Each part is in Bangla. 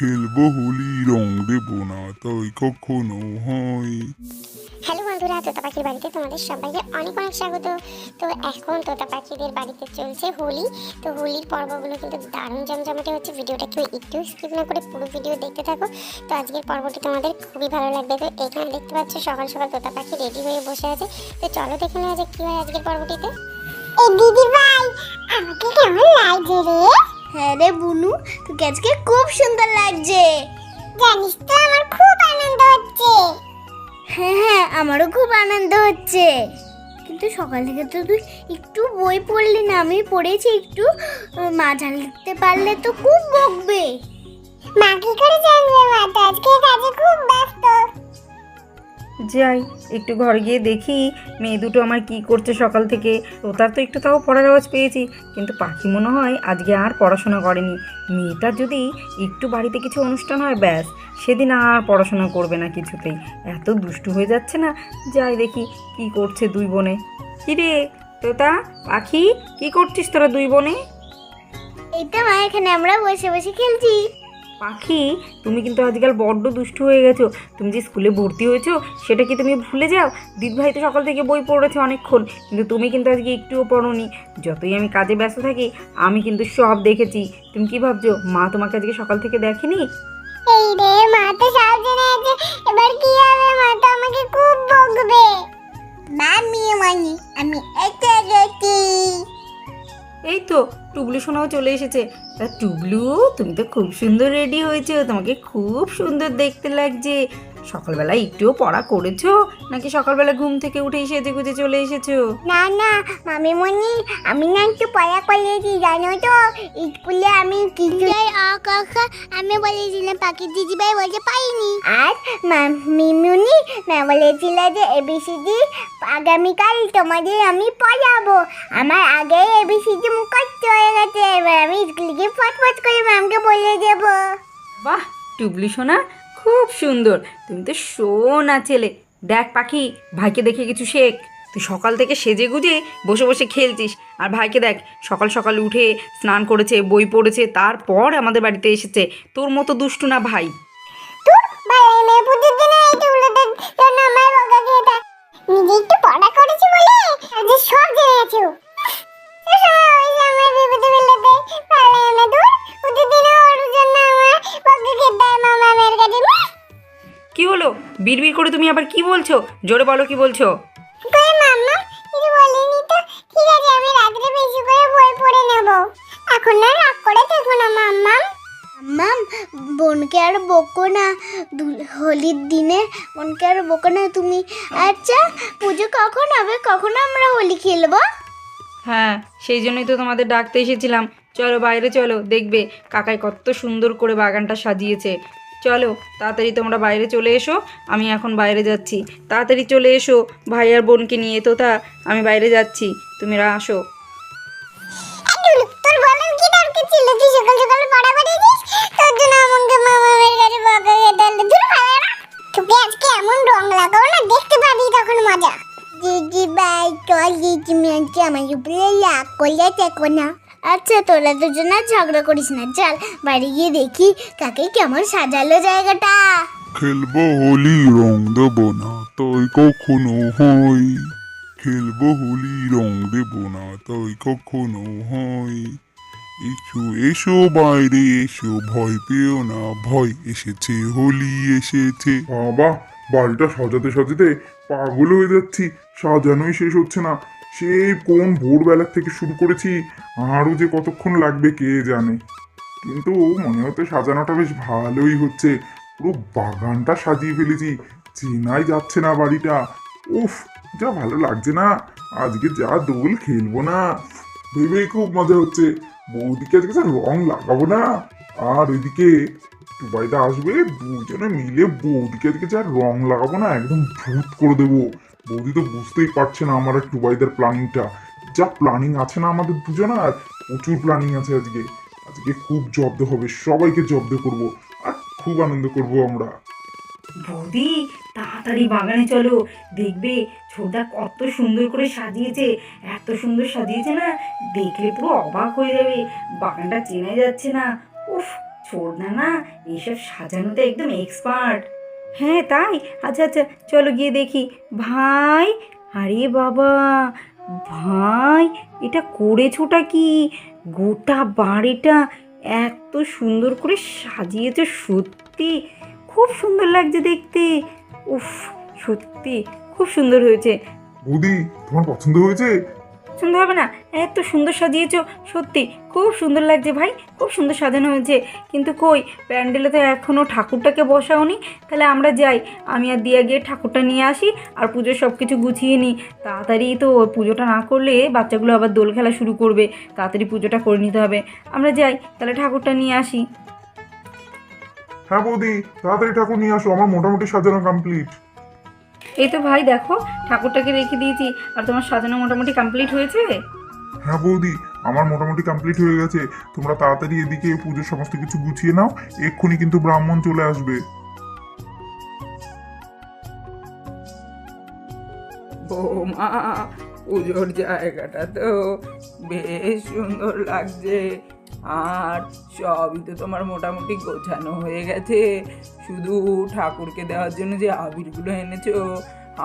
খেলব হোলি রং দেবো না তাই কখনো হয়। হ্যালো বন্ধুরা তোতা পাখির বাড়িতে তোমাদের সবাইকে অনেক অনেক স্বাগত। তো এখন তোতা পাখিদের বাড়িতে চলছে হোলি। তো হোলির পর্বগুলো কিন্তু দারুণ জমজমাটে হচ্ছে। ভিডিওটা কেউ একটু স্কিপ না করে পুরো ভিডিও দেখতে থাকো। তো আজকের পর্বটি তোমাদের খুবই ভালো লাগবে। তো এখানে দেখতে পাচ্ছ সকাল সকাল তোতা পাখি রেডি হয়ে বসে আছে। তো চলো দেখে নেওয়া যাক কি হয় আজকের পর্বটিতে। এই দিদি ভাই আমাকে কেমন লাগছে রে? হ্যাঁ রে বুনু তোকে আজকে খুব সুন্দর লাগছে। জানিস তো আমার খুব আনন্দ হচ্ছে। হ্যাঁ হ্যাঁ আমারও খুব আনন্দ হচ্ছে। কিন্তু সকাল থেকে তো তুই একটু বই পড়লি না আমি পড়েছি একটু। আহ, মা লিখতে পারলে তো খুব বকবে। মা কি করে জানবে মা? তো আজকে কাজে খুব ব্যস্ত। যাই, একটু ঘরে গিয়ে দেখি মেয়ে দুটো আমার কি করছে সকাল থেকে। তোতার তো একটু তাও পড়ার আওয়াজ পেয়েছি, কিন্তু পাখি মনে হয় আজকে আর পড়াশোনা করেনি। মেয়েটার যদি একটু বাড়িতে কিছু অনুষ্ঠান হয়, ব্যাস, সেদিন আর পড়াশোনা করবে না কিছুতেই। এত দুষ্টু হয়ে যাচ্ছে না? যাই দেখি কি করছে দুই বোনে। কিরে, তোতা, পাখি, কি করছিস তোরা দুই বোনে? এই তো মা, এখানে আমরা বসে বসে খেলছি। পাখি, তুমি কিন্তু আজকাল বড্ড দুষ্টু হয়ে গেছো। তুমি যে স্কুলে ভর্তি হয়েছো, সেটা কি তুমি ভুলে যাও? দিদিভাই তো সকাল থেকে বই পড়েছে অনেকক্ষণ, কিন্তু তুমি কিন্তু আজকে একটুও পড়োনি। যতই আমি কাজে ব্যস্ত থাকি, আমি কিন্তু সব দেখেছি। তুমি কি ভাবছ? মা তোমাকে আজকে সকাল থেকে দেখেনি? এই রে, মা তো আছে এবার কি হবে? মা তো টুবলু শোনাও চলে এসেছে। তা টুবলু, তুমি তো খুব সুন্দর রেডি হয়েছো, তোমাকে খুব সুন্দর দেখতে লাগছে। সকালবেলা একটুও পড়া করেছ? নাকি সকালবেলা ঘুম থেকে উঠে সেজে গুজে চলে এসেছ? না না মামি মনি আমি না একটু পড়া করেছি জানো তো? স্কুলে আমি কিছু আমি বলেছিলাম পাখি দিদি ভাই বলতে পারিনি আর মামিমুনি ম্যাম বলেছিল যে এবিসিডি আগামীকাল তোমাদের আমি পড়াবো। আমার আগে এবিসিডি মুখস্থ হয়ে গেছে এবার আমি স্কুলে গিয়ে ফটফট করে ম্যামকে বলে দেবো। বাহ টুবলি সোনা খুব সুন্দর। তুমি তো সোনা ছেলে। দেখ পাখি, ভাইকে দেখে কিছু শেখ। তুই সকাল থেকে সেজে গুজে বসে বসে খেলছিস। আর ভাইকে দেখ, সকাল সকাল উঠে স্নান করেছে, বই পড়েছে, তারপর আমাদের বাড়িতে এসেছে। তোর মতো দুষ্টু না ভাই। ভাই আবার কি বলছো? জোরে বলো কি বলছো? কই মাম্মা কিছু বলিনি তো। ঠিক আছে আমি রাত্রে বেশি করে বই পড়ে নেব। এখন না রাগ করে থেকো না মাম্মা। মাম বোনকে আর বকো না। হোলির দিনে বোনকে আর বকো না। তুমি আচ্ছা পুজো কখন হবে? কখন আমরা হোলি খেলব? হ্যাঁ সেই জন্যই তো তোমাদের ডাকতে এসেছিলাম। চলো বাইরে চলো দেখবে কাকাই কত সুন্দর করে বাগানটা সাজিয়েছে। চলো, তাড়াতাড়ি তোমরা বাইরে চলে এসো, আমি এখন বাইরে যাচ্ছি। তাড়াতাড়ি চলে এসো, ভাই আর বোনকে নিয়ে। তো তা আমি বাইরে যাচ্ছি তুমিরা আসো। মজা। দিদি ভাই, চল দিদি মেয়েকে আমার উপরে রাগ করলে দেখো না। আচ্ছা তোরা দুজন আর ঝগড়া করিস না, চল বাড়ি গিয়ে দেখি কাকে কেমন সাজালো জায়গাটা। খেলব হোলি রং দেব না, তাই কখনো হয় খেলব হোলি রং দেবো না, তাই কখনো হয় এসো এসো, বাইরে এসো, ভয় পেও না, ভয় এসেছে, হোলি এসেছে। বাবা, বাড়িটা সাজাতে সাজাতে পাগল হয়ে যাচ্ছি, সাজানোই শেষ হচ্ছে না। সেই কোন ভোরবেলার থেকে শুরু করেছি, আরও যে কতক্ষণ লাগবে কে জানে। কিন্তু মনে হতো সাজানোটা বেশ ভালোই হচ্ছে। পুরো বাগানটা সাজিয়ে ফেলেছি, চেনাই যাচ্ছে না বাড়িটা। উফ, যা ভালো লাগছে না, আজকে যা দোল খেলব না। ভেবেই খুব মজা হচ্ছে। বৌদিকে আজকে যা রং লাগাবো না। আর ওইদিকে টুবাইদা আসবে, দুজনে মিলে বৌদিকে আজকে যা রং লাগাবো না, একদম ভূত করে দেবো। বৌদি তো বুঝতেই পারছে না আমার আর টুবাইদার প্ল্যানিংটা। যা প্ল্যানিং আছে না আমাদের দুজনার, প্রচুর প্ল্যানিং আছে আজকে। আজকে খুব জব্দ হবে, সবাইকে জব্দ করব, আর খুব আনন্দ করব আমরা। বৌদি, তাড়াতাড়ি বাগানে চলো। দেখবে ছোটদা কত সুন্দর করে সাজিয়েছে। এত সুন্দর সাজিয়েছে না, দেখলে পুরো অবাক হয়ে যাবে। বাগানটা চেনা যাচ্ছে না। উফ ছোড়না না এইসব সাজানোতে একদম এক্সপার্ট হ্যাঁ তাই? আচ্ছা আচ্ছা চলো গিয়ে দেখি। ভাই আরে বাবা ভাই এটা করেছোটা কি? গোটা বাড়িটা এত সুন্দর করে সাজিয়েছে সত্যি। খুব সুন্দর লাগছে দেখতে। উফ সত্যি খুব সুন্দর হয়েছে। বৌদি তোমার পছন্দ হয়েছে? সুন্দর হবে না? এত সুন্দর সাজিয়েছো সত্যি খুব সুন্দর লাগছে ভাই খুব সুন্দর সাজানো হয়েছে। কিন্তু কই প্যান্ডেলে তো এখনও ঠাকুরটাকে বসাওনি তাহলে আমরা যাই। আমি আর দিয়া গিয়ে ঠাকুরটা নিয়ে আসি আর পুজোর সব কিছু গুছিয়ে নিই। তাড়াতাড়ি তো পুজোটা না করলে বাচ্চাগুলো আবার দোল খেলা শুরু করবে তাড়াতাড়ি পুজোটা করে নিতে হবে। আমরা যাই তাহলে ঠাকুরটা নিয়ে আসি। হ্যাঁ বৌদি তাড়াতাড়ি ঠাকুর নিয়ে আসো আমার মোটামুটি সাজানো কমপ্লিট এই তো ভাই দেখো ঠাকুরটাকে রেখে দিয়েছি আর তোমার সাজানো মোটামুটি কমপ্লিট হয়েছে? হ্যাঁ বৌদি, আমার মোটামুটি কমপ্লিট হয়ে গেছে। তোমরা তাড়াতাড়ি এদিকে পুজোর সমস্ত কিছু গুছিয়ে নাও, এক্ষুনি কিন্তু ব্রাহ্মণ চলে আসবে। পুজোর জায়গাটা তো বেশ সুন্দর লাগছে। আর সবই তো তোমার মোটামুটি গোছানো হয়ে গেছে। শুধু ঠাকুরকে দেওয়ার জন্য যে আবিরগুলো এনেছো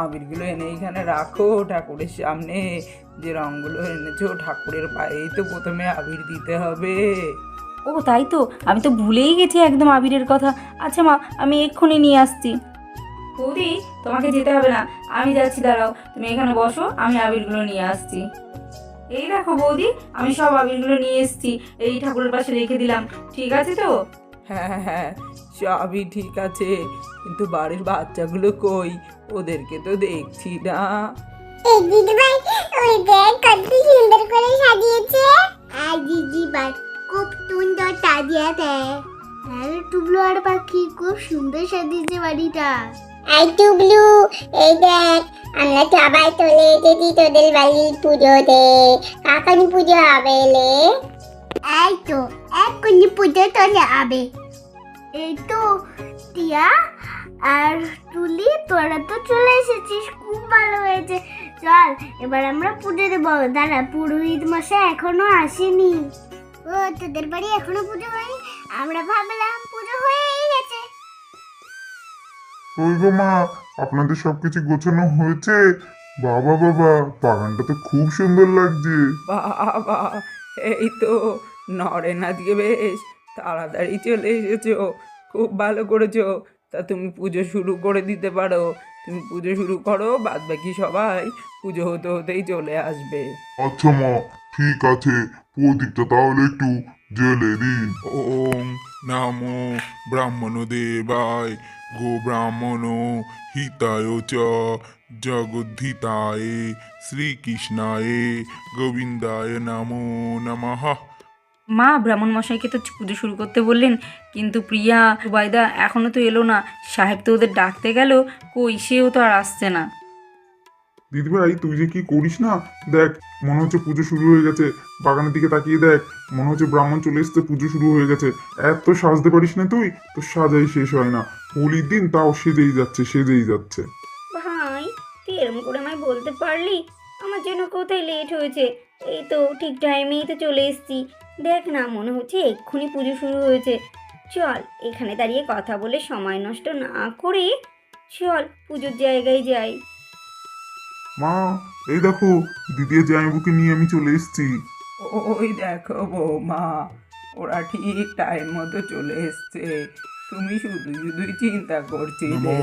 আবিরগুলো এনে এখানে রাখো, ঠাকুরের সামনে যে রঙগুলো এনেছো, ঠাকুরের পায়েই তো প্রথমে আবির দিতে হবে। ও, তাই তো? আমি তো ভুলেই গেছি একদম আবিরের কথা। আচ্ছা মা, আমি এক্ষুনি নিয়ে আসছি। বৌদি, তোমাকে যেতে হবে না। আমি যাচ্ছি, দাঁড়াও। তুমি এখানে বসো, আমি আবিরগুলো নিয়ে আসছি। এই দেখো বৌদি, আমি সব আবিরগুলো নিয়ে এসেছি। এই ঠাকুরের পাশে রেখে দিলাম। ঠিক আছে তো? হ্যাঁ হ্যাঁ সবই ঠিক আছে কিন্তু বাড়ির বাচ্চাগুলো কই? ওদেরকে তো দেখছি না। এই দিদি ওই দেখ কত সুন্দর করে সাজিয়েছে। আর দিদি ভাই খুব সুন্দর সাজিয়েছে। আর টুবলু আর পাখি খুব সুন্দর সাজিয়েছে বাড়িটা। এই টুবলু এই দেখ আমরা সবাই চলে এসেছি তোদের বাড়ির পুজোতে। কাকানি পুজো হবে এই তো এক্ষুনি পুজো চলে আবে এই তো টিয়া আর তুলি তোরা তো চলে এসেছিস খুব ভালো হয়েছে চল এবার আমরা পুজো দেবো দাঁড়া পুরোহিত মশাই এখনও আসেনি ও তোদের বাড়ি এখনও পুজো হয়নি আমরা ভাবলাম পুজো হয়েই গেছে ওই গো মা আপনাদের সবকিছু গোছানো হয়েছে। বাবা বাবা বাগানটা তো খুব সুন্দর লাগছে। বাবা এই তো নরেন আজকে বেশ তাড়াতাড়ি চলে এসেছ খুব ভালো করেছ। তা তুমি পুজো শুরু করে দিতে পারো। তুমি পুজো শুরু করো বাদ বাকি সবাই পুজো হতে হতেই চলে আসবে। আচ্ছা মা ঠিক আছে প্রদীপটা তাহলে একটু জেলে দিন। ওম নামো ব্রাহ্মণ দেবায় গো ব্রাহ্মণ হিতায় চ জগদ্ধিতায় শ্রীকৃষ্ণায় গোবিন্দায় নমো নমঃ। মা ব্রাহ্মণ মশাইকে তো পুজো শুরু করতে বললেন কিন্তু প্রিয়া রুবাইদা এখনও তো এলো না। সাহেব তো ওদের ডাকতে গেল কই সেও তো আর আসছে না। দিদিভাই তুই যে কি করিস না? দেখ মনে হচ্ছে পুজো শুরু হয়ে গেছে। বাগানের দিকে তাকিয়ে দেখ মনে হচ্ছে ব্রাহ্মণ চলে এসছে পুজো শুরু হয়ে গেছে। এত সাজতে পারিস না তুই? তো সাজাই শেষ হয় না। হোলির দিন তাও সেজেই যাচ্ছে সেজেই যাচ্ছে। তুই এরম করে আমায় বলতে পারলি? আমার জন্য কোথায় লেট হয়েছে? এই তো ঠিক টাইমেই তো চলে এসেছি। দেখ না মনে হচ্ছে এক্ষুনি পুজো শুরু হয়েছে। চল এখানে দাঁড়িয়ে কথা বলে সময় নষ্ট না করে চল পুজোর জায়গায় যাই। মা এই দেখো দিদি জামাইবুকে নিয়ে আমি চলে এসেছি। ওই দেখো বৌমা ওরা ঠিক টাইম মতো চলে এসছে। তুমি শুধু শুধুই চিন্তা করছিলে।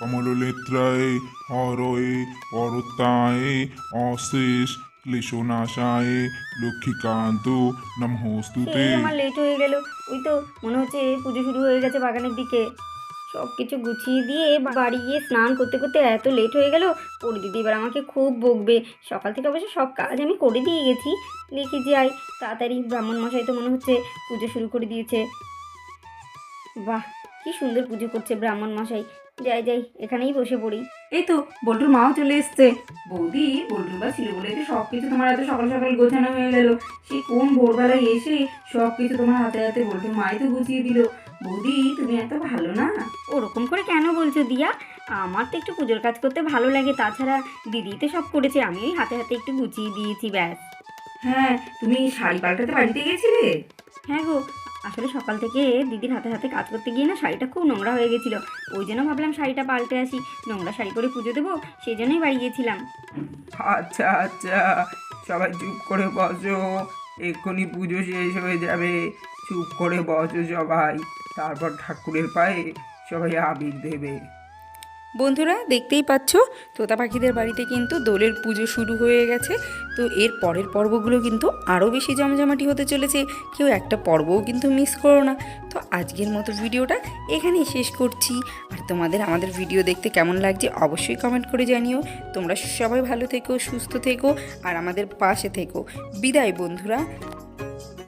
কমলনেত্রায় হরয়ে অরত্তায় অশেষ ক্লেশনাশায় লক্ষ্মীকান্ত নমঃস্তুতে। সেই আমার লেট হয়ে গেল। ওই তো মনে হচ্ছে পুজো শুরু হয়ে গেছে বাগানের দিকে। সব কিছু গুছিয়ে দিয়ে বাড়ি গিয়ে স্নান করতে করতে এত লেট হয়ে গেল। পরি দিদি এবার আমাকে খুব বকবে। সকাল থেকে অবশ্য সব কাজ আমি করে দিয়ে গেছি। লিখে যাই। তাড়াতাড়ি ব্রাহ্মণ মশাই তো মনে হচ্ছে পুজো শুরু করে দিয়েছে। বাহ কি সুন্দর পুজো করছে ব্রাহ্মণ মশাই। যাই যাই এখানেই বসে পড়ি। এই তো বল্টুর মাও চলে এসছে। বৌদি বল্টুর বা ছিল বলে তো সব কিছু তোমার এত সকাল সকাল গোছানো হয়ে গেল। সেই কোন ভোরবেলায় এসে সব কিছু তোমার হাতে হাতে বল্টুর মাই তো গুছিয়ে দিল। বৌদি তুমি এত ভালো না? ওরকম করে কেন বলছো দিয়া? আমার তো একটু পুজোর কাজ করতে ভালো লাগে তাছাড়া দিদি তো সব করেছে আমি ওই হাতে হাতে একটু গুছিয়ে দিয়েছি ব্যাস। হ্যাঁ তুমি শাড়ি পাল্টাতে বাড়িতে গেছিলে? হ্যাঁ গো আসলে সকাল থেকে দিদির হাতে হাতে কাজ করতে গিয়ে না শাড়িটা খুব নোংরা হয়ে গেছিল। ওই জন্য ভাবলাম শাড়িটা পাল্টে আসি। নোংরা শাড়ি করে পুজো দেবো, সেই জন্যই বাড়ি গিয়েছিলাম। আচ্ছা আচ্ছা। সবাই চুপ করে বসো। এক্ষুনি পুজো শেষ হয়ে যাবে। চুপ করে বসো সবাই। তারপর ঠাকুরের পায়ে সবাই আবির দেবে। বন্ধুরা দেখতেই পাচ্ছ, তোতা পাখিদের বাড়িতে কিন্তু দোলের পুজো শুরু হয়ে গেছে। তো এর পরের পর্বগুলো কিন্তু আরও বেশি জমজমাটি হতে চলেছে, কেউ একটা পর্বও কিন্তু মিস করো না। তো আজকের মতো ভিডিওটা এখানেই শেষ করছি। আর তোমাদের আমাদের ভিডিও দেখতে কেমন লাগছে অবশ্যই কমেন্ট করে জানিও। তোমরা সবাই ভালো থেকো, সুস্থ থেকো, আর আমাদের পাশে থেকো। বিদায় বন্ধুরা।